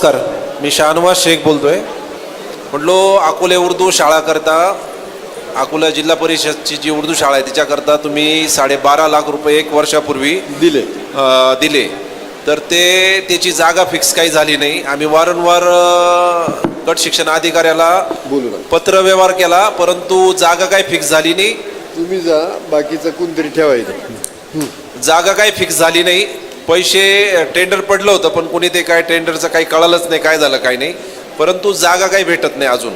नमस्कार. मी शाहनवाज शेख बोलतोय. म्हटलो अकोले उर्दू शाळा करता अकोला जिल्हा परिषदची जी उर्दू शाळा आहे तिच्याकरता तुम्ही साडेबारा लाख रुपये एक वर्षापूर्वी दिले. दिले. तर ते त्याची जागा फिक्स काही झाली नाही. आम्ही वारंवार गट शिक्षण अधिकाऱ्याला बोलू ना पत्र व्यवहार केला परंतु जागा काही फिक्स झाली नाही. तुम्ही जा बाकीचं कोणतरी ठेवायचं जागा काही फिक्स झाली नाही. पैसे टेंडर पडलं होतं पण कोणी ते काय टेंडरचं काही कळालंच नाही काय झालं काय नाही. परंतु जागा काही भेटत नाही अजून.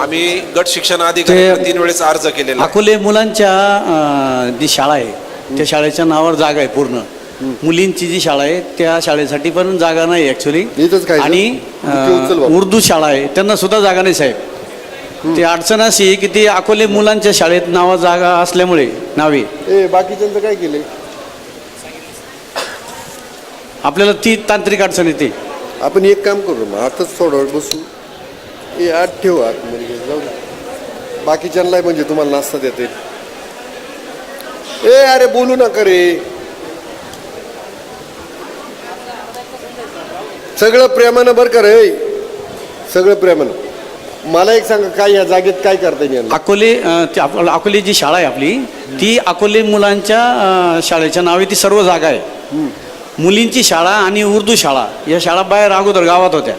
आम्ही गट शिक्षण अधिकारी तीन वेळेस अर्ज केलेला. आहे. अकोले मुलांच्या जी शाळा आहे त्या शाळेच्या नावावर जागा आहे पूर्ण. मुलींची जी शाळा आहे त्या शाळेसाठी पण जागा नाही ऍक्च्युली इथंच काय? आणि इथे उचल अं, बाबा. उर्दू शाळा आहे त्यांना सुद्धा जागा नाही साहेब. ती अडचण अशी आहे की ती अकोले मुलांच्या शाळेत नावा जागा असल्यामुळे नावे. ए बाकीच्यांचं काय केले आपल्याला ती तांत्रिक अडचण येते. आपण एक काम करू मग आताच थोडा वेळ बसू. ए आत ठेवू आतमध्ये घे, जाऊ. बाकीच्यांना म्हणजे तुम्हाला नाश्ता देते ए अरे बोलू नका रे. सगळं प्रेमानं बरं का रे? सगळं प्रेमानं. मला एक सांगा काय या जागेत काय करता येईल अकोले ती आप- अकोले जी शाळा आहे आपली. ती अकोले मुलांच्या अं, शाळेच्या नावे ती सर्व जागा आहे. मुलींची शाळा आणि उर्दू शाळा या शाळा बाहेर अगोदर गावात होत्या.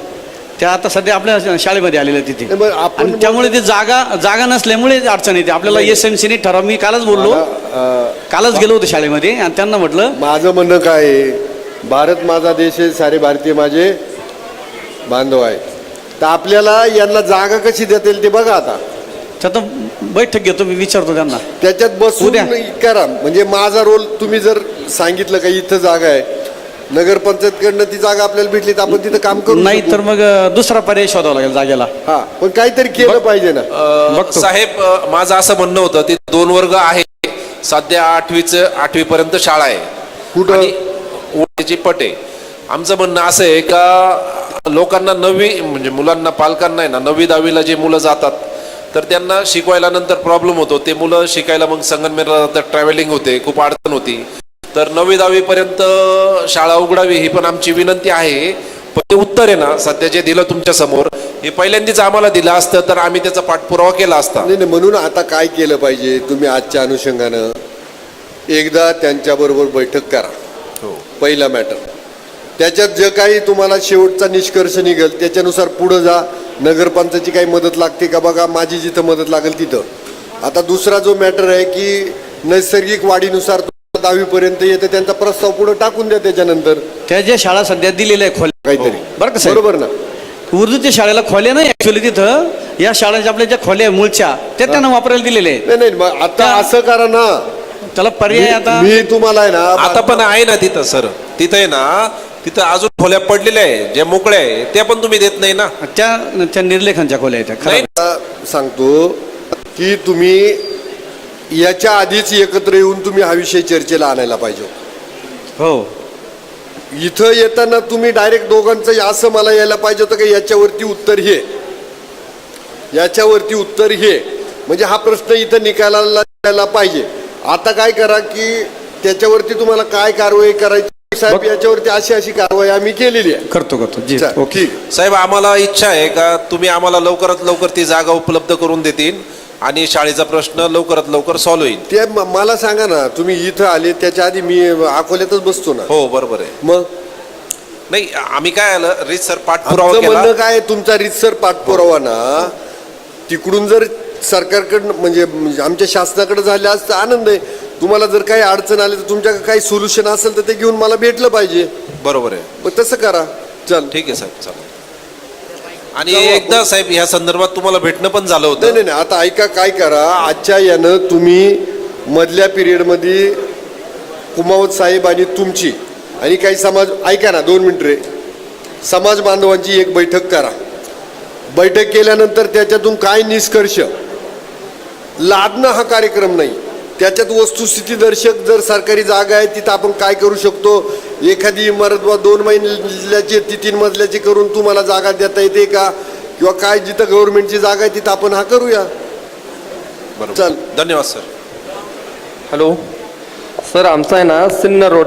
त्या आता सध्या आपल्या शाळेमध्ये आलेल्या नाही, तिथे. बरं, आपण आणि त्यामुळे ते जागा जागा नसल्यामुळे अडचण येते. आपल्याला एस एम सीने ठराव मी कालच बोललो. अं, कालच गेलो होतो शाळेमध्ये आणि त्यांना म्हटलं माझं म्हणणं काय आहे? भारत माझा देश आहे सारे भारतीय माझे बांधव आहे तर आपल्याला यांना जागा कशी देता येईल ते बघा आता. त्यात बैठक घेतो मी विचारतो त्यांना. त्याच्यात बसून उद्या. करा. म्हणजे माझा रोल तुम्ही जर सांगितलं का इथं जागा आहे नगरपंचायतकडनं ती जागा आपल्याला भेटली तर आपण तिथं काम करू नाही. तर मग दुसरा पर्याय शोधावा लागेल जागेला. हा पण काहीतरी केलं पाहिजे ना. बघतो. साहेब अ, माझं असं म्हणणं होतं ते दोन वर्ग आहे. सध्या आठवीचं आठवी पर्यंत शाळा आहे. कुठं? आणि ओळखीची पट आहे. आमचं म्हणणं असं आहे का लोकांना नववी म्हणजे मुलांना पालकांना आहे ना नववी दहावीला जे मुलं जातात तर त्यांना शिकवायला नंतर प्रॉब्लेम होतो. ते मुलं शिकायला मग संगनमेरला जातात ट्रॅव्हलिंग होते खूप अडचण होती. तर नववी दहावीपर्यंत शाळा उघडावी ही पण आमची विनंती आहे. पण ते उत्तर आहे ना सध्या जे दिलं तुमच्यासमोर हे पहिल्यांदाच आम्हाला दिलं असतं तर आम्ही त्याचा पाठपुरावा केला असता. नाही नाही म्हणून आता काय केलं पाहिजे तुम्ही आजच्या अनुषंगानं एकदा त्यांच्याबरोबर बैठक करा. हो. पहिला मॅटर त्याच्यात जे काही तुम्हाला शेवटचा निष्कर्ष निघेल त्याच्यानुसार पुढं जा. नगरपंचायतची काही मदत लागते का बघा माझी जिथं मदत लागेल तिथं. आता दुसरा जो मॅटर आहे की नैसर्गिक वाढीनुसार दहावीपर्यंत येतं त्यांचा प्रस्ताव पुढं टाकून द्या त्याच्यानंतर त्या ज्या शाळा सध्या दिलेल्या आहे खोल्या. काहीतरी. बरं का साहेब? बरोबर ना. उर्दूच्या शाळेला खोल्या नाही ऍक्च्युली तिथं. या शाळेच्या आपल्या ज्या खोल्या आहे मूळच्या त्या त्यांना वापरायला दिलेल्या नाही नाही मग आता त्या- असं करा ना. त्याला पर्याय आता मी तुम्हाला आहे ना आता पण आहे ना तिथं सर. तिथं आहे ना तिथं अजून खोल्या पडलेल्या आहे ज्या मोकळ्या आहे त्या पण तुम्ही देत नाही ना. त्या त्या निर्लेखांच्या खोल्या आहेत त्या नाही. खरं आता सांगतो की तुम्ही याच्या आधीच एकत्र येऊन तुम्ही हा विषय चर्चेला आणायला पाहिजे हो. इथं येताना तुम्ही डायरेक्ट दोघांचं असं मला यायला पाहिजे होतं की याच्यावरती उत्तर हे. याच्यावरती उत्तर हे. म्हणजे हा प्रश्न इथं निकालाला यायला पाहिजे. आता काय करा की त्याच्यावरती तुम्हाला काय कारवाई करायची? साहेब याच्यावरती अशी अशी कारवाई आम्ही केलेली आहे. करतो करतो. जी ठीक. साहेब आम्हाला इच्छा आहे का तुम्ही आम्हाला लवकरात लवकर ती जागा उपलब्ध करून देतील? आणि शाळेचा प्रश्न लवकरात लवकर सॉल्व्ह होईल. ते म- मला सांगा ना तुम्ही इथं आले त्याच्या आधी मी अकोल्यातच बसतो ना? हो बरोबर आहे. मग? नाही आम्ही काय आलं रीत सर पाठपुरावा आमचं केला. म्हणणं काय तुमचा रितसर पाठपुरावा ना तिकडून जर सरकारकडनं म्हणजे म्हणजे आमच्या शासनाकडे झाले असतं आनंद आहे. तुम्हाला जर काही अडचण आली तर तुमच्याकडे काही सोल्युशन असेल तर ते घेऊन मला भेटलं पाहिजे. बरोबर आहे. मग तसं करा. चल. ठीक आहे साहेब. चालेल. आणि एकदा साहेब ह्या संदर्भात तुम्हाला भेटणं पण झालं होतं. नाही नाही आता ऐका काय करा आजच्या यानं तुम्ही मधल्या पिरियडमध्ये कुमावत साहेब आणि तुमची आणि काही समाज ऐका ना दोन मिनिट रे. समाज बांधवांची एक बैठक करा. बैठक केल्यानंतर त्याच्यातून काय निष्कर्ष? लादणं हा कार्यक्रम नाही. त्याच्यात वस्तुस्थिती दर्शक जर सरकारी जागा आहे तिथं आपण काय करू शकतो? एखादी इमारत वा दोन मजल्याची ती तीन मजल्याची करून तुम्हाला जागा देता येते का? किंवा काय जिथं गव्हर्नमेंटची जागा आहे तिथं आपण हा करूया. बरोबर. चल. धन्यवाद सर. हॅलो. सर आमचा आहे ना सिन्नर रोड.